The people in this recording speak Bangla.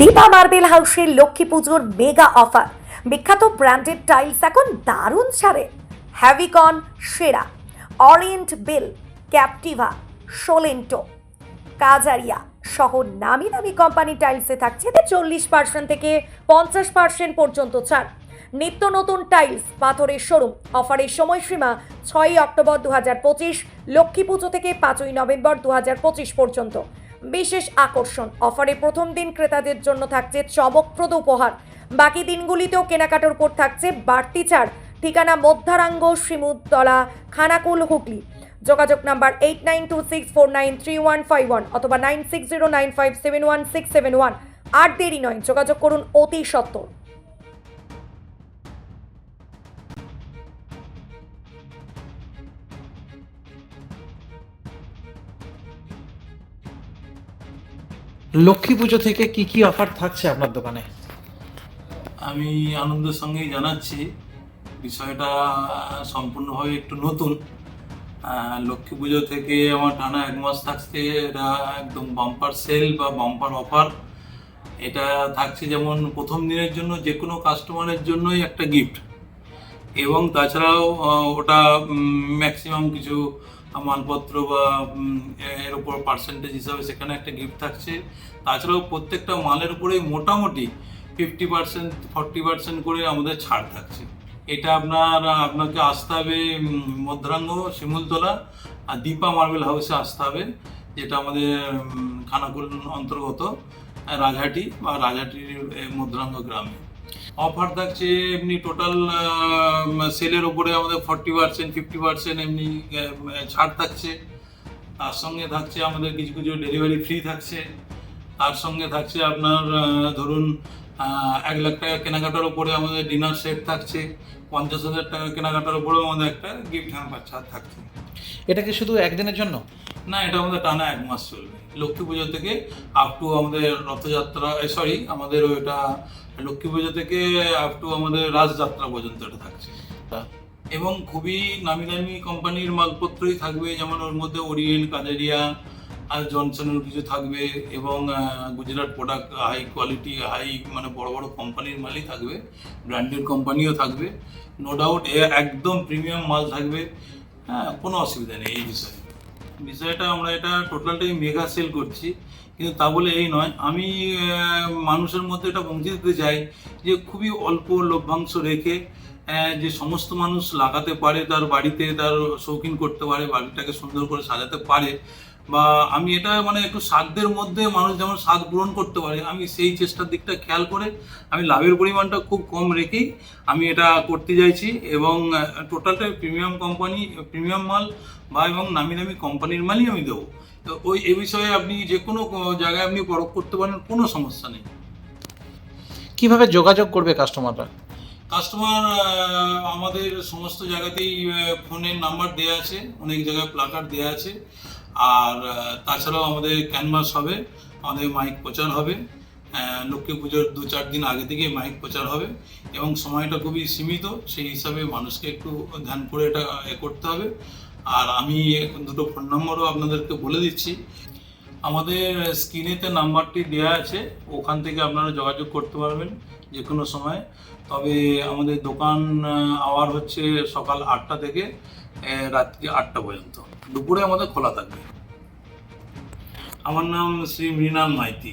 দীপা মার্বেল হাউসের লক্ষ্মী পুজোর মেগা অফার। বিখ্যাত ব্র্যান্ডেড টাইলস এখন দারুণ ছাড়ে হ্যাভিকন সেরা। Orient Bell Captiva Solento Kajaria সহ নামি দামি কোম্পানি টাইলসে থাকছে চল্লিশ পার্সেন্ট থেকে পঞ্চাশ পার্সেন্ট পর্যন্ত ছাড়। নিত্য নতুন টাইলস পাথরের শোরুম অফারের সময়সীমা ছয়ই অক্টোবর দু হাজার পঁচিশ, লক্ষ্মী পুজো থেকে পাঁচই নভেম্বর দু হাজার পঁচিশ পর্যন্ত। বিশেষ আকর্ষণ। অফারে প্রথম দিন ক্রেতাদের জন্য থাকছে চমকপ্রদ উপহার। বাকি দিনগুলিতেও কেনাকাটার উপর থাকছে বাড়তি ছাড়। ঠিকানা মধ্যারাঙ্গ শ্রীমুদতলা খানাকুল, হুগলি। যোগাযোগ number eight nine two six four nine three one five one অথবা nine six zero nine five seven one six seven one. আর দেরি নয়, যোগাযোগ করুন অতি সত্তর লক্ষ্মী পুজো থেকে কি কি অফার থাকছে আপনার দোকানে? আমি আনন্দের সঙ্গেই জানাচ্ছি, বিষয়টা সম্পূর্ণভাবে একটু নতুন। লক্ষ্মী পুজো থেকে আমার টানা এক মাস থাকছে, এটা একদম বাম্পার সেল বা বাম্পার অফার এটা থাকছে যেমন প্রথম দিনের জন্য যে কোনো কাস্টমারের জন্যই একটা গিফট এবং তাছাড়াও ওটা ম্যাক্সিমাম কিছু মালপত্র বা এর উপর পার্সেন্টেজ হিসাবে সেখানে একটা গিফট থাকছে। তাছাড়াও প্রত্যেকটা মালের উপরেই মোটামুটি ফিফটি পার্সেন্ট ফর্টি পার্সেন্ট করে আমাদের ছাড় থাকছে। এটা আপনার আপনাকে আসতে হবে মধ্যাঙ্গ শিমুলতলা আর দীপা মার্বেল হাউসে আসতে হবে যেটা আমাদের খানাকুল অন্তর্গত রাজহাটি বা রাজহাটির এ, মধ্যাঙ্গ গ্রামে। অফার থাকছে এমনি টোটাল সেলের উপরে আমাদের ফর্টি পার্সেন্ট ফিফটি পার্সেন্ট এমনি ছাড় থাকছে। তার সঙ্গে থাকছে আমাদের কিছু কিছু ডেলিভারি ফ্রি থাকছে। তার সঙ্গে থাকছে আপনার ধরুন এক লাখ টাকা কেনাকাটার উপরে আমাদের ডিনার সেট থাকছে। পঞ্চাশ হাজার টাকা কেনাকাটার উপরেও আমাদের একটা গিফট হ্যাম্পার ছাড় থাকছে। এটা কি শুধু একদিনের জন্য? না, এটা আমাদের টানা এক মাস চলবে। লক্ষ্মী পুজো থেকে আপ টু আমাদের রথযাত্রা সরি আমাদের ওইটা লক্ষ্মী পুজো থেকে আপ টু আমাদের রাজযাত্রা পর্যন্ত এটা থাকছে। এবং খুবই নামি দামি কোম্পানির মালপত্রই থাকবে, যেমন ওর মধ্যে ওরিয়েন্ট কাজারিয়া আর জনসনের কিছু থাকবে এবং Gujarat product high quality high মানে বড় বড় কোম্পানির মালই থাকবে ব্র্যান্ডেড কোম্পানিও থাকবে। নো ডাউট একদম প্রিমিয়াম মাল থাকবে। হ্যাঁ কোনো অসুবিধা নেই এই বিষয়ে। বিষয়টা আমরা এটা টোটালটাই মেগা সেল করছি। কিন্তু তা বলে এই নয়, আমি মানুষের মধ্যে এটা পৌঁছে দিতে চাই যে খুবই অল্প লভ্যাংশ রেখে যে সমস্ত মানুষ লাগাতে পারে, তার বাড়িতে তার শৌখিন করতে পারে, বাড়িটাকে সুন্দর করে সাজাতে পারে, বা আমি এটা মানে একটু সাধ্যের মধ্যে মানুষ যেমন স্বাদ পূরণ করতে পারে, আমি সেই চেষ্টার দিকটা খেয়াল করে আমি লাভের পরিমাণটা খুব কম রেখেই আমি এটা করতে চাইছি এবং টোটালটা প্রিমিয়াম কোম্পানি প্রিমিয়াম মাল বা এবং নামি দামি কোম্পানির মালই আমি দেবো। তো ওই, এ বিষয়ে আপনি যে কোনো জায়গায় আপনি পরখ করতে পারেন, কোনো সমস্যা নেই। কীভাবে যোগাযোগ করবে কাস্টমাররা কাস্টমার আমাদের সমস্ত জায়গাতেই ফোনের নাম্বার দেওয়া আছে, অনেক জায়গায় প্লাকার্ড দেওয়া আছে। আর তাছাড়াও আমাদের ক্যানভাস হবে, আমাদের মাইক প্রচার হবে। লক্ষ্মী পুজোর দু চার দিন আগে থেকে মাইক প্রচার হবে এবং সময়টা খুবই সীমিত, সেই হিসাবে মানুষকে একটু ধ্যান করে এটা, এ করতে হবে। আর আমি দুটো ফোন নম্বরও আপনাদেরকে বলে দিচ্ছি। আমাদের স্ক্রিনেতে নাম্বারটি দেওয়া আছে, ওখান থেকে আপনারা যোগাযোগ করতে পারবেন যে কোনো সময়। তবে আমাদের দোকান আওয়ার হচ্ছে সকাল আটটা থেকে রাত্রি আটটা পর্যন্ত। দুপুরে আমাদের খোলা থাকবে। আমার নাম Shri Mrinal Maiti.